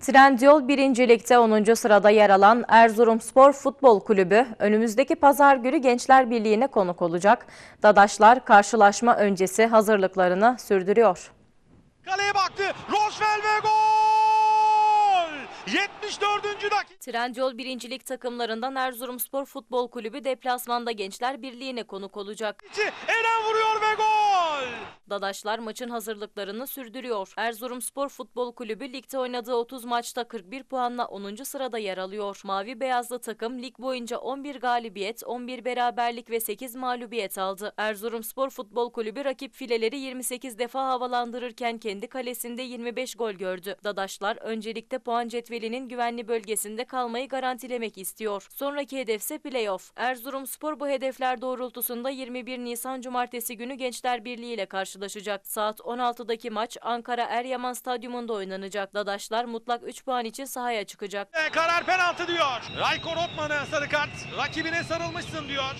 Trendyol 1. Lig'de 10. sırada yer alan Erzurumspor Futbol Kulübü önümüzdeki pazar günü Gençler Birliği'ne konuk olacak. Dadaşlar karşılaşma öncesi hazırlıklarını sürdürüyor. Kaleye baktı. Gol! 74. dakika. Trendyol 1. Lig takımlarından Erzurumspor Futbol Kulübü deplasmanda Gençler Birliği'ne konuk olacak. Eren vuruyor ve gol! Dadaşlar maçın hazırlıklarını sürdürüyor. Erzurumspor Futbol Kulübü ligde oynadığı 30 maçta 41 puanla 10. sırada yer alıyor. Mavi beyazlı takım lig boyunca 11 galibiyet, 11 beraberlik ve 8 mağlubiyet aldı. Erzurumspor Futbol Kulübü rakip fileleri 28 defa havalandırırken kendi kalesinde 25 gol gördü. Dadaşlar öncelikle puan cetvelinin güvenli bölgesinde kalmayı garantilemek istiyor. Sonraki hedefse playoff. Erzurumspor bu hedefler doğrultusunda 21 Nisan Cumartesi günü Gençler Birliği ile karşılaşacak. Saat 16'daki maç Ankara Eryaman Stadyumunda oynanacak. Dadaşlar mutlak 3 puan için sahaya çıkacak. Karar penaltı diyor. Rayko Rotman'a sarı kart. Rakibine sarılmışsın diyor.